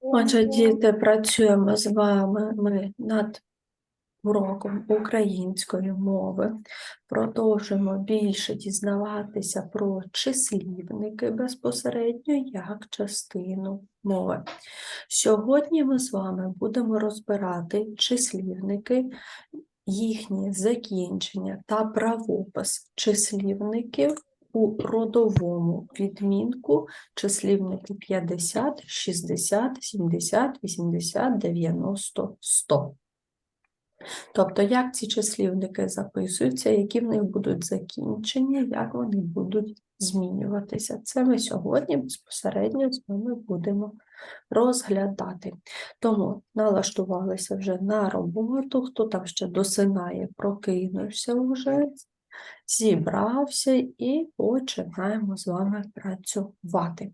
Отже, діти, працюємо з вами ми над уроком української мови. Продовжуємо більше дізнаватися про числівники безпосередньо як частину мови. Сьогодні ми з вами будемо розбирати числівники, їхні закінчення та правопис числівників у родовому відмінку числівники 50, 60, 70, 80, 90, 100. Тобто, як ці числівники записуються, які в них будуть закінчення, як вони будуть змінюватися. Це ми сьогодні безпосередньо з вами будемо розглядати. Тому налаштувалися вже на роботу, хто там ще досинає, прокинувся вже, зібрався і починаємо з вами працювати.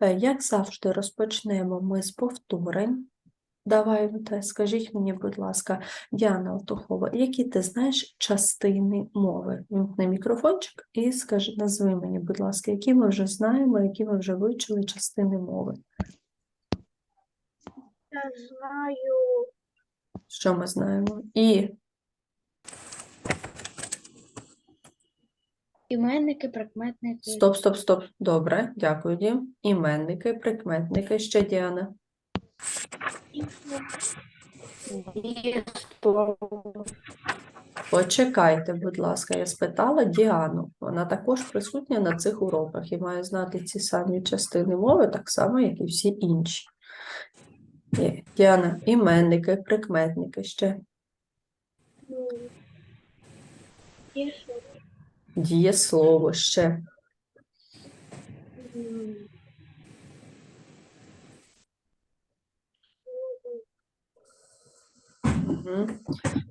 Е, Як завжди, розпочнемо ми з повторень. Давай, скажіть мені, будь ласка, Діана Отухова, які ти знаєш частини мови? Вімкни мікрофончик і скажи, назви мені, будь ласка, які ми вже знаємо, які ми вже вивчили частини мови. Я знаю Що ми знаємо? І іменники, прикметники, стоп, стоп, стоп. Добре, дякую, Дім. Іменники, прикметники, ще Діана. Почекайте, будь ласка, я спитала Діану. Вона також присутня на цих уроках і має знати ці самі частини мови, так само, як і всі інші. Діана, іменники, прикметники ще. Ну, є що? Дієслово ще.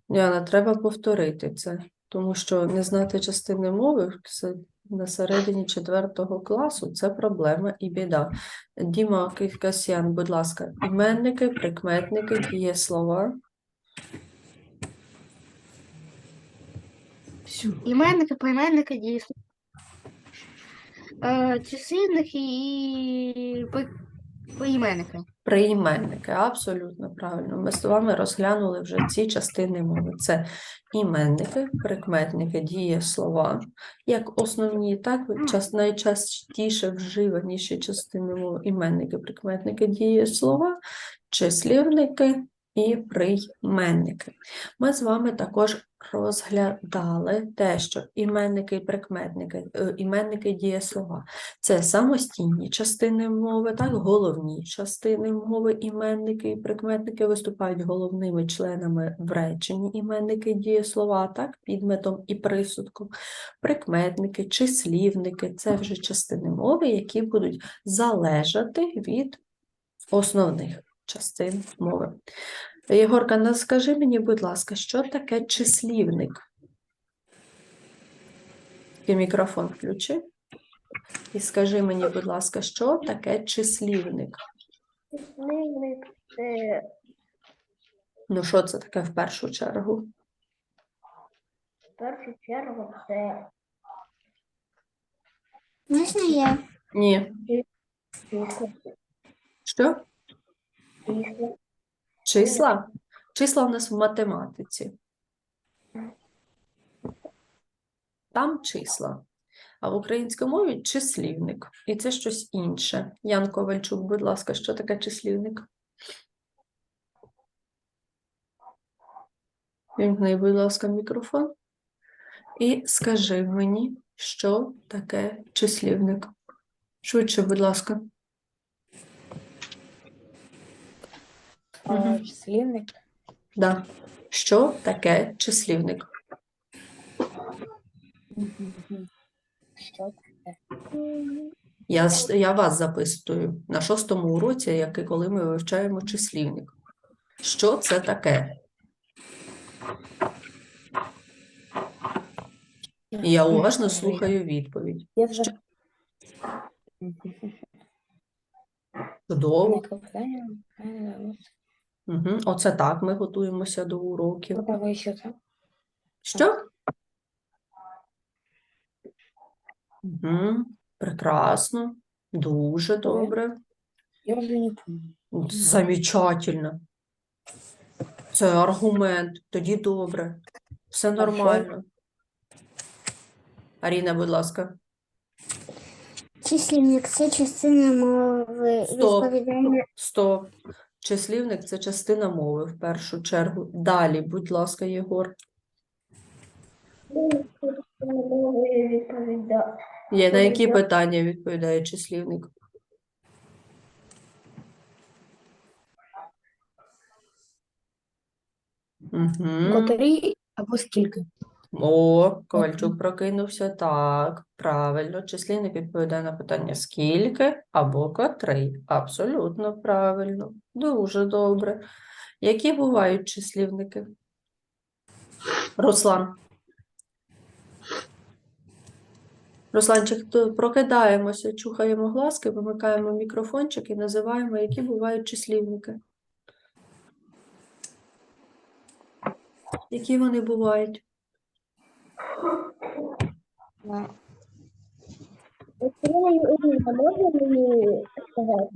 Діана, треба повторити це, тому що не знати частини мови це на середині четвертого класу це проблема і біда. Діма Касьян, будь ласка, іменники, прикметники, дієслова. Іменники, прийменники, дійсно. Е, числівники і при- прийменники. Прийменники, абсолютно правильно. Ми з вами розглянули вже ці частини мови. Це іменники, прикметники, дієслова, як основні, так час, найчастіше вживаніші частини мови іменники, прикметники, дієслова, числівники і прийменники. Ми з вами також розглядали те, що іменники і прикметники, е, іменники дієслова це самостійні частини мови, так, головні частини мови, іменники і прикметники виступають головними членами в реченні іменники, дієслова, так, підметом і присудком. Прикметники, числівники це вже частини мови, які будуть залежати від основних частин мови. Єгорка, ну скажи мені, будь ласка, що таке числівник? Ти мікрофон включи. І скажи мені, будь ласка, що таке числівник? Числівник це Ну, що це таке в першу чергу? в першу чергу це Можна я? Ні. Що? Числа? Числа в нас в математиці. Там числа. А в українській мові числівник. І це щось інше. Ян Ковальчук, будь ласка, що таке числівник? Вімкни, будь ласка, мікрофон. І скажи мені, що таке числівник. Швидше, будь ласка. Мгм. Числівник. Да. Що таке числівник? Що Я, я вас записую на шостому уроці, як і коли ми вивчаємо числівник. Що це таке? Я уважно слухаю відповідь. Я вже Чудово. Угу. Оце так ми готуємося до уроків. Кого? Що? Угу. Прекрасно. Дуже добре. Я уже не помню. Замечательно. Це аргумент. Тоді добре. Все нормально. Аріна, будь ласка. Числівник це частина мови Стоп. Стоп. Числівник це частина мови в першу чергу. Далі, будь ласка, Єгор. Є, на які питання відповідає числівник? Угу. Котрі або скільки? О, Ковальчук прокинувся. Так, правильно. Числівник відповідає на питання скільки або котрий. Абсолютно правильно. Дуже добре. Які бувають числівники? Руслан. Русланчик, прокидаємося, чухаємо глазки, вимикаємо мікрофончик і називаємо, які бувають числівники. Які вони бувають? Можна мені сказати?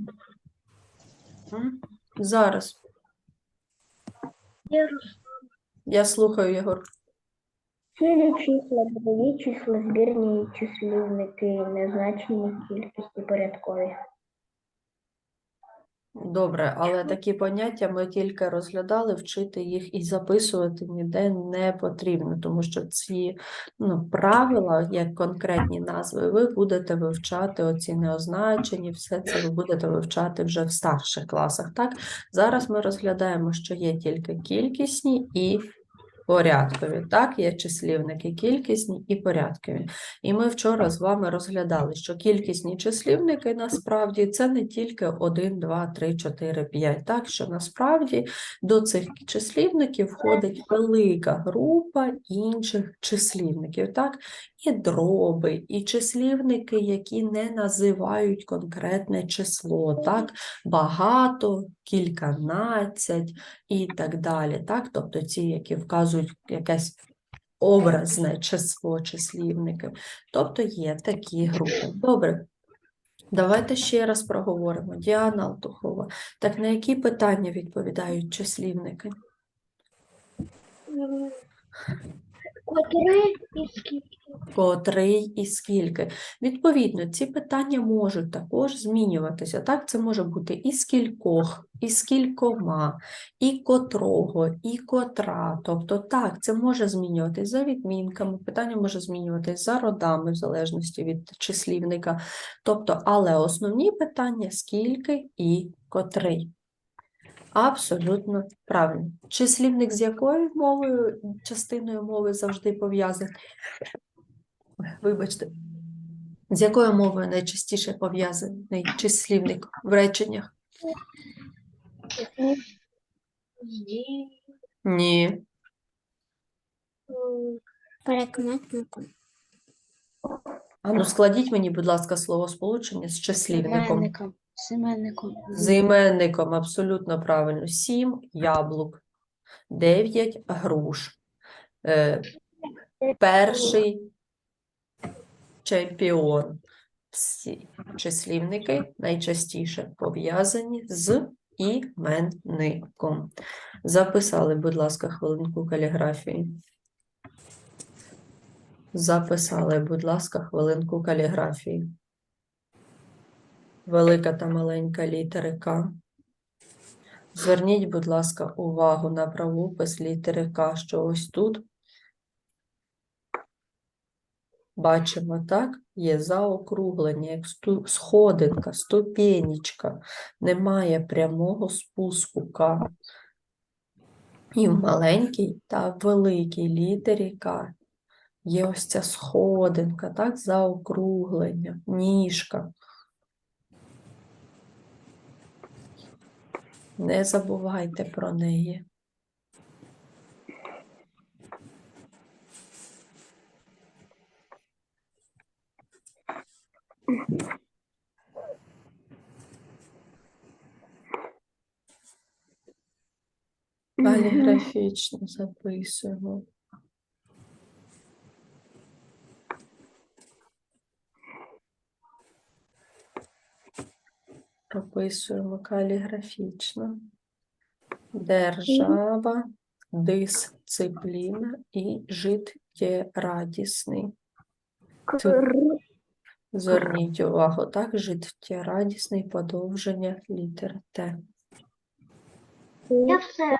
М? Зараз. Я слухаю, Єгор. Цілі числа, дробові числа, збірні числівники, незначені кількості порядкові. Добре, але такі поняття ми тільки розглядали, вчити їх і записувати ніде не потрібно, тому що ці ну, правила, як конкретні назви, ви будете вивчати оці неозначені, все це ви будете вивчати вже в старших класах. Так? Зараз ми розглядаємо, що є тільки кількісні і порядкові. Так, є числівники кількісні і порядкові. І ми вчора з вами розглядали, що кількісні числівники насправді це не тільки 1, 2, 3, 4, 5. Так, що насправді до цих числівників входить велика група інших числівників. Так, і дроби, і числівники, які не називають конкретне число. Так, багато, кільканадцять і так далі. Так? Тобто ці, які вказують якесь образне число числівники. Тобто є такі групи. Добре. Давайте ще раз проговоримо. Діана Алтухова. Так на які питання відповідають числівники? Котрий і скільки? Котрий і скільки. Відповідно, ці питання можуть також змінюватися. Так, це може бути і скількох, і скількома, і котрого, і котра. Тобто, так, це може змінюватись за відмінками, питання може змінюватись за родами, в залежності від числівника. Тобто, але основні питання скільки і котрий. Абсолютно правильно. Числівник з якою мовою, частиною мови завжди пов'язаний? Вибачте. З якою мовою найчастіше пов'язаний числівник в реченнях? Ні. перекметнику. А ну складіть мені, будь ласка, словосполучення з числівником. З іменником. З іменником абсолютно правильно. Сім яблук, дев'ять груш. Е, перший чемпіон. Всі числівники найчастіше пов'язані з іменником. Записали, будь ласка, хвилинку каліграфії. Записали, будь ласка, хвилинку каліграфії. Велика та маленька літери К. Зверніть, будь ласка, увагу на правопис літери К, що ось тут бачимо, так? Є заокруглення, як сходинка, ступенечка. Немає прямого спуску К. І в маленькій та великій літері К є ось ця сходинка, так? Заокруглення, ніжка. Не забувайте про неї. Каліграфічно записуємо. Прописуємо каліграфічно. Держава, дисципліна і життєрадісний. радісний. Зверніть увагу, так, життєрадісний подовження літер Т. Я все.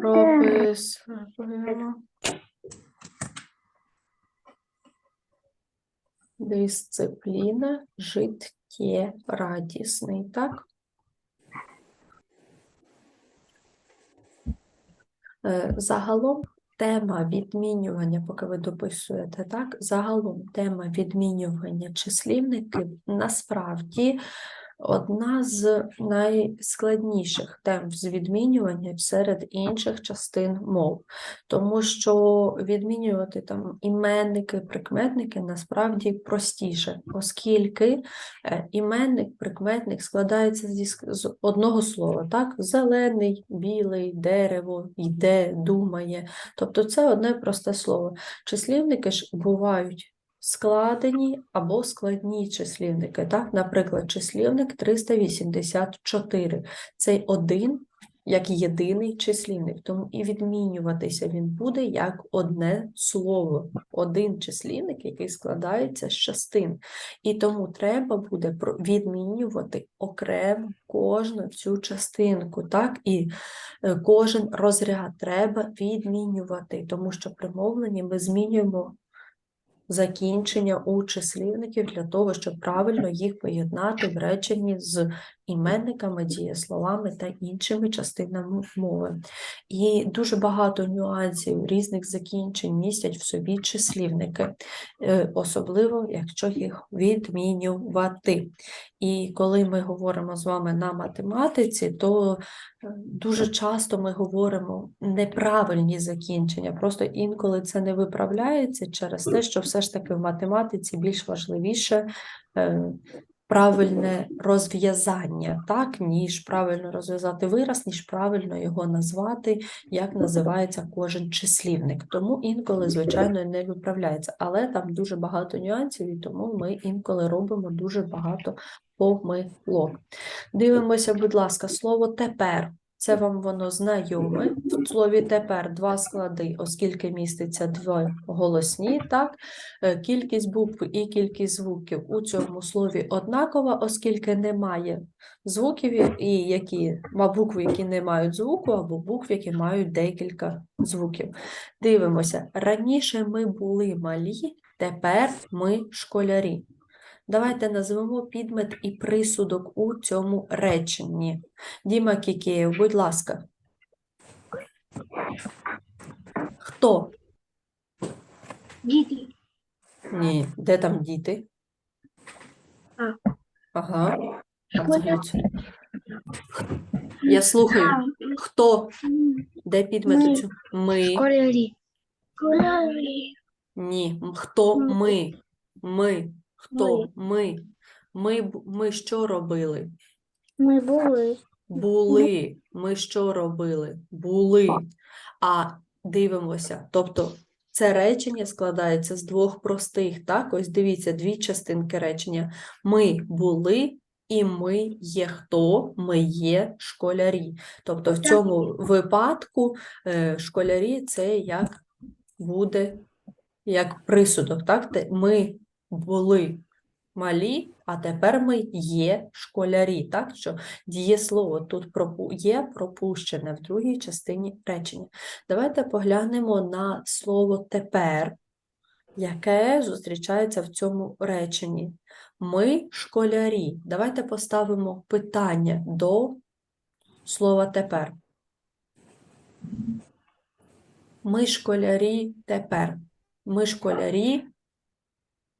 Прописуємо. Дисципліна, життєрадісний, так? Е, Загалом тема відмінювання, поки ви дописуєте, так? Загалом тема відмінювання числівників насправді одна з найскладніших тем з відмінювання серед інших частин мов, тому що відмінювати там іменники, прикметники насправді простіше, оскільки е, іменник, прикметник складається зі з одного слова, так? Зелений, білий, дерево, йде, думає. Тобто це одне просте слово. Числівники ж бувають складені або складні числівники. Так? Наприклад, числівник 384. Цей один як єдиний числівник, тому і відмінюватися він буде як одне слово, один числівник, який складається з частин. І тому треба буде відмінювати окремо кожну цю частинку, так? І е, кожен розряд треба відмінювати, тому що при мовленні ми змінюємо закінчення у числівників для того, щоб правильно їх поєднати в реченні з іменниками, дієсловами та іншими частинами мови. І дуже багато нюансів різних закінчень містять в собі числівники, е, особливо якщо їх відмінювати. І коли ми говоримо з вами на математиці, то е, дуже часто ми говоримо неправильні закінчення. Просто інколи це не виправляється через те, що все ж таки в математиці більш важливіше е, правильне розв'язання, так, ніж правильно розв'язати вираз, ніж правильно його назвати, як називається кожен числівник. Тому інколи, звичайно, не виправляється, але там дуже багато нюансів, і тому ми інколи робимо дуже багато помилок. Дивимося, будь ласка, слово тепер. Це вам воно знайоме. В слові тепер два склади, оскільки міститься два голосні, так? Е, Кількість букв і кількість звуків у цьому слові однакова, оскільки немає звуків, і які, букв, які не мають звуку, або букв, які мають декілька звуків. Дивимося. Раніше ми були малі, тепер ми школярі. Давайте назвемо підмет і присудок у цьому реченні. Діма Кікеєв, будь ласка. Хто? Діти. Ні, де там діти? А. Ага. Назвіть. Я слухаю. Хто? Де підмет у цьому? Ми. Школярі. Ні. Хто? Ми. Ми. Хто? Ми. Ми, ми що робили? Ми були. Були. Ми що робили? Були. А дивимося. Тобто це речення складається з двох простих, так? Ось дивіться, дві частинки речення. Ми були і ми є хто? Ми є школярі. Тобто в цьому випадку е, школярі це як буде як присудок, так? Ми були малі, а тепер ми є школярі, так? Що дієслово тут є пропущене в другій частині речення. Давайте поглянемо на слово тепер, яке зустрічається в цьому реченні. Ми школярі. Давайте поставимо питання до слова тепер. Ми школярі тепер. Ми школярі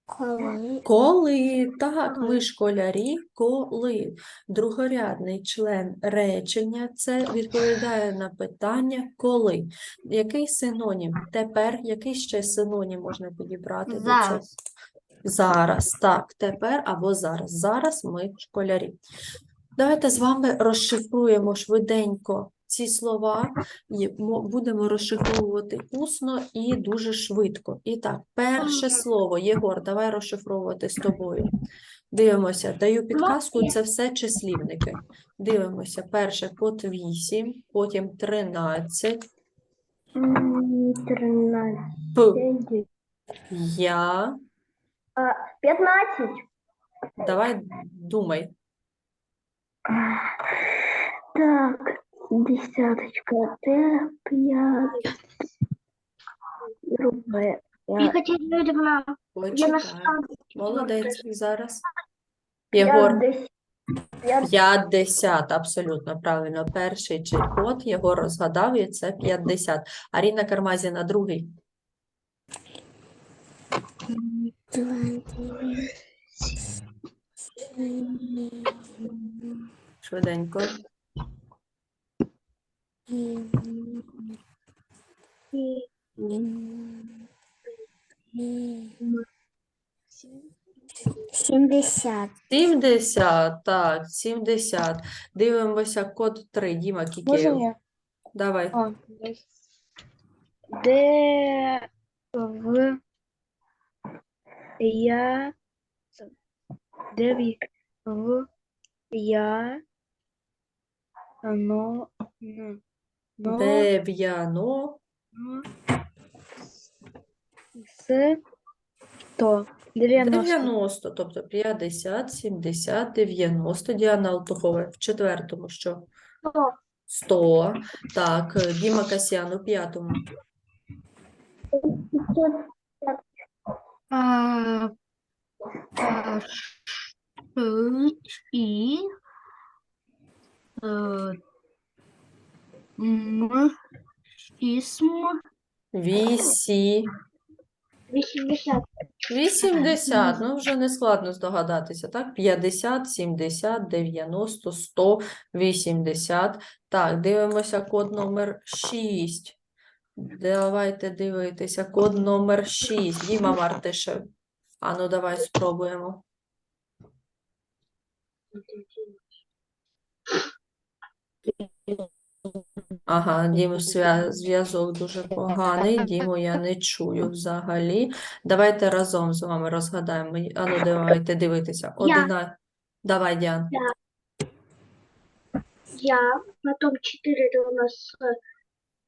Коли. коли, так, ми школярі, коли. Другорядний член речення це відповідає на питання коли. Який синонім? Тепер, який ще синонім можна підібрати до цього? Зараз. Зараз, так, тепер або зараз. Зараз ми школярі. Давайте з вами розшифруємо швиденько ці слова і будемо розшифровувати усно і дуже швидко. І так, перше слово. Єгор, давай розшифровувати з тобою. Дивимося, даю підказку, це все числівники. Дивимося, перше код 8, потім 13, М, Тринадцять. П, я. П'ятнадцять. Давай думай. Так, десяточка. Т, п'ять. Друге. Я Почекай. Молодець зараз. Єгор, П'ятдесят. 50, абсолютно правильно. Перший код Єгор розгадав, і це 50. Аріна Кармазіна, другий. Швиденько. Сімдесят. 70, так, 70. Дивимося код 3. Діма Можна Кікеєв. я? Давай. А. Де в я де в в я но н- но Дев'яно. но с то 90 90, тобто 50, 70, 90. Діана Алтухова в четвертому що? 100. Так, Діма Касьян у п'ятому. А, а, ш- і е, м, ісм, Вісі. Вісімдесят. 80, ну вже не складно здогадатися, так? 50, 70, 90, 100, 80. Так, дивимося код номер 6. Давайте дивитися. Код номер 6. Діма Мартишев. Ану, давай спробуємо. Ага, зв'я- зв'язок дуже поганий. Діму я не чую взагалі. Давайте разом з вами розгадаємо. Ану, давайте дивитися. Одина... Давай, Діан. Я, потом чотири до нас е,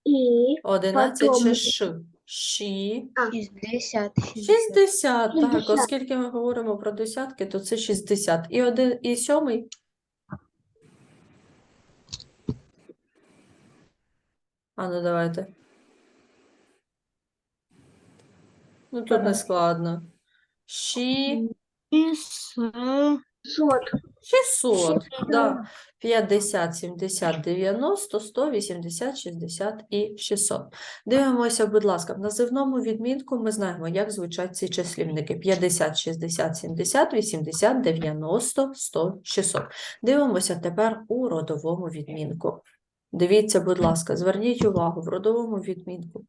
і 11 чи Ш? Ші. 60 60, так. 60. Оскільки ми говоримо про десятки, то це 60. І один, і сьомий? Ану, давайте. Ну, тут не складно. Ші. іс, сот. 600, да. 50, 70, 90, 100, 80, 60 і 600. Дивимося, будь ласка, в називному відмінку ми знаємо, як звучать ці числівники. 50, 60, 70, 80, 90, 100, 600. Дивимося тепер у родовому відмінку. Дивіться, будь ласка, зверніть увагу в родовому відмінку.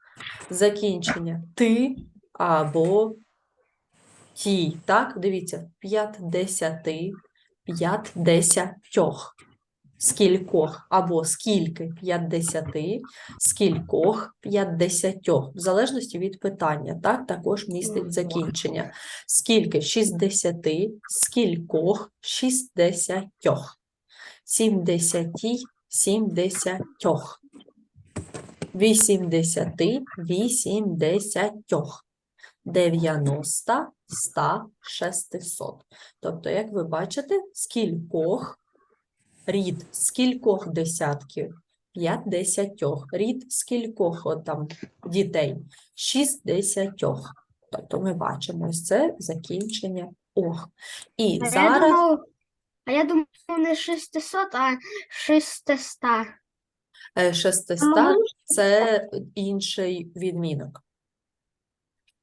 Закінчення ти або ті. Так, дивіться, 50, п'ятдесятьох. Скількох або скільки п'ятдесяти, скількох п'ятдесятьох, в залежності від питання, так, також містить закінчення. Скільки шістдесяти, скількох шістдесятьох, сімдесятій, сімдесятьох, вісімдесяти, вісімдесятьох, дев'яноста, ста, шестисот. Тобто, як ви бачите, скількох рід скількох десятків? П'ятдесятьох. Рід скількох от там дітей? Шістдесятьох. Тобто ми бачимо ось це закінчення ох. І зараз а я думав не 600, а 600. е, шестиста це інший відмінок.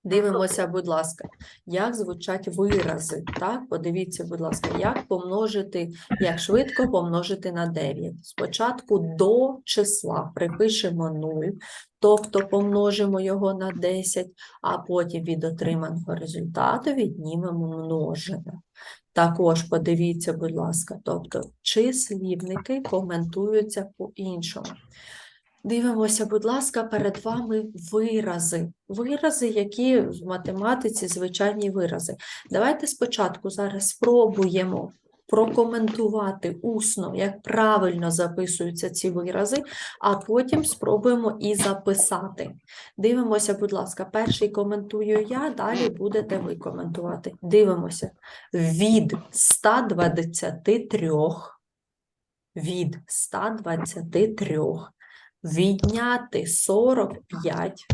Дивимося, будь ласка, як звучать вирази. Так, подивіться, будь ласка, як помножити, як швидко помножити на 9. Спочатку до числа припишемо 0, тобто помножимо його на 10, а потім від отриманого результату віднімемо множене. Також подивіться, будь ласка, тобто числівники коментуються по-іншому. Дивимося, будь ласка, перед вами вирази. Вирази, які в математиці звичайні вирази. Давайте спочатку зараз спробуємо прокоментувати усно, як правильно записуються ці вирази, а потім спробуємо і записати. Дивимося, будь ласка, перший коментую я, далі будете ви коментувати. Дивимося. Від 123 від 123 відняти 45,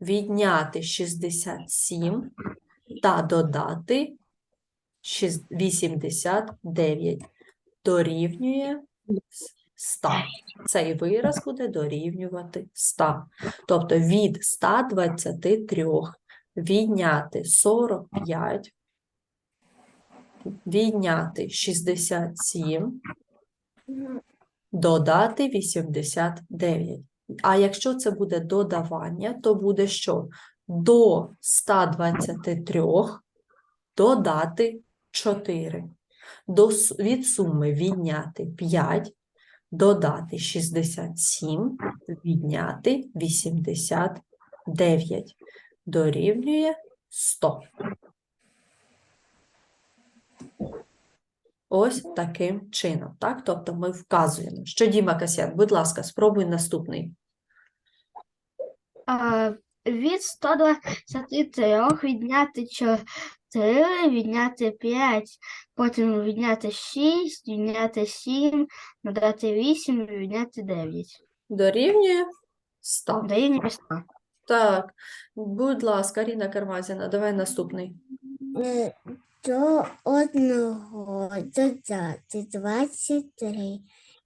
відняти 67 та додати 89 дорівнює 100. Цей вираз буде дорівнювати 100. Тобто від 123 відняти 45, відняти 67, додати 89. А якщо це буде додавання, то буде що? До 123 додати 4. До, від суми відняти 5, додати 67, відняти 89. Дорівнює 100. Ось таким чином, так? Тобто ми вказуємо. Що Діма Касян, будь ласка, спробуй наступний. А, від 123 відняти 4, відняти 5, потім відняти 6, відняти 7, додати 8, відняти 9. Дорівнює 100. Дорівнює 100. Так, будь ласка, Ріна Кармазіна, давай наступний. Е, До одного додати 23,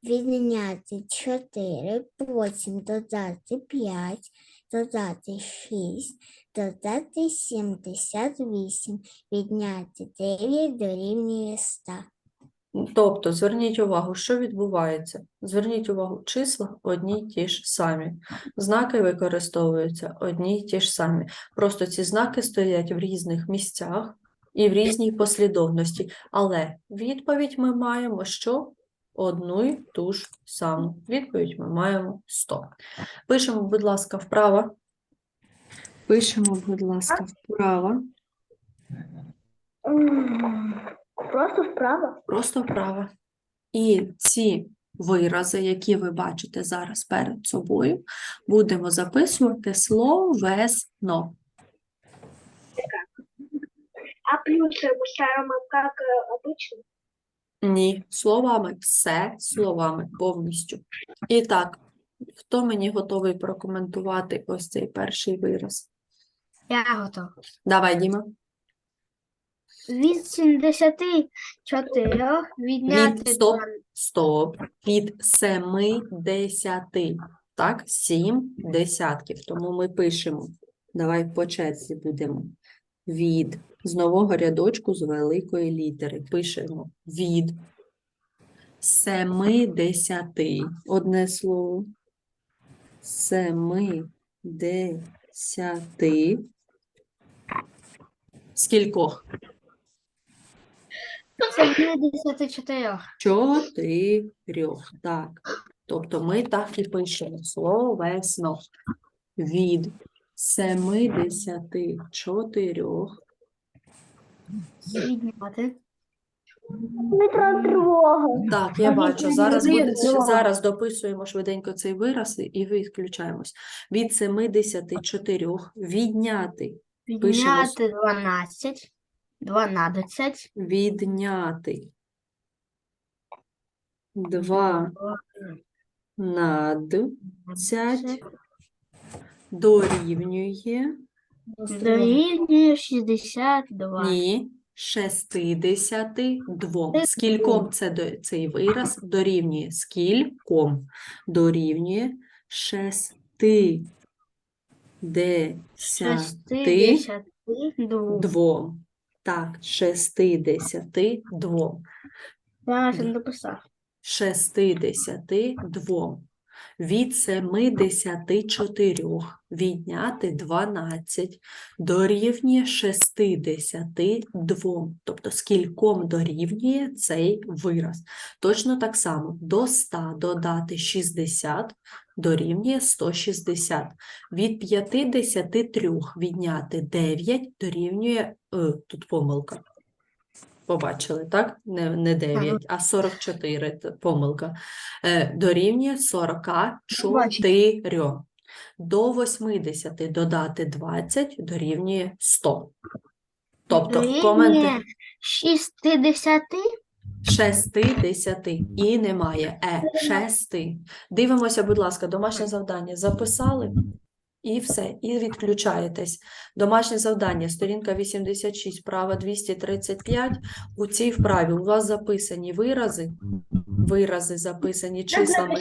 відняти 4, потім додати 5, додати 6, додати 78, відняти 9 дорівнює 100. Тобто, зверніть увагу, що відбувається. Зверніть увагу, числа одні й ті ж самі. Знаки використовуються одні й ті ж самі. Просто ці знаки стоять в різних місцях і в різній послідовності. Але відповідь ми маємо що? Одну й ту ж саму. Відповідь ми маємо 100. Пишемо, будь ласка, вправо. Пишемо, будь ласка, вправо. Просто вправо. Просто вправо. І ці вирази, які ви бачите зараз перед собою, будемо записувати словесно. А плюсы мы ставим как э, обычно. Ні, словами, все словами повністю. І так, хто мені готовий прокоментувати ось цей перший вираз? Я готов. Давай, Діма. Від 74 відняти Від стоп, стоп. Від семи десяти. Так, сім десятків. Тому ми пишемо. Давай по черзі будемо. Від з нового рядочку з великої літери. Пишемо від семи десяти. Одне слово. Семи десяти. Скількох? 74. Чотирьох. Так. Тобто ми так і пишемо словесно. Від 74 Відняти. Метро тривога. Так, я бачу. Зараз, буде, зараз дописуємо швиденько цей вираз і- відключаємось. Від 74 відняти, Пишемо Відняти 12. 12. відняти 2 над 10 дорівнює Дорівнює 62. Ні, 62. Скільком це до- цей вираз дорівнює? Скільком дорівнює 6. Шестидесяти двом. Так, шестидесяти двом. Я ще не дописав. 62 від 74 відняти 12 дорівнює 62. Тобто скільком дорівнює цей вираз. Точно так само до 100 додати 60 дорівнює 160. Від 53 відняти 9 дорівнює, е, тут помилка. Побачили, так? Не, не 9, а 44, помилка. Е, дорівнює 44. До 80 додати 20 дорівнює 100. Тобто в коменти Дорівнює Шістдесяти. 60 і немає е, 6. Дивимося, будь ласка, домашнє завдання записали і все, і відключаєтесь. Домашнє завдання, сторінка 86, права 235. У цій вправі у вас записані вирази, вирази записані числами.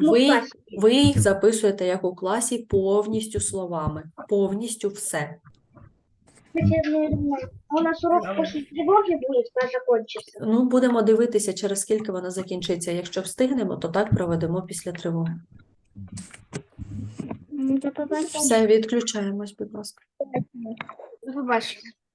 Ви, ви їх записуєте як у класі повністю словами, повністю все. У нас урок после тревоги будет, когда закончится. Ну, будемо дивитися, через скільки вона закінчиться. Якщо встигнемо, то так проведемо після тривоги. До побачення. Все, відключаємось, будь ласка. До побачення.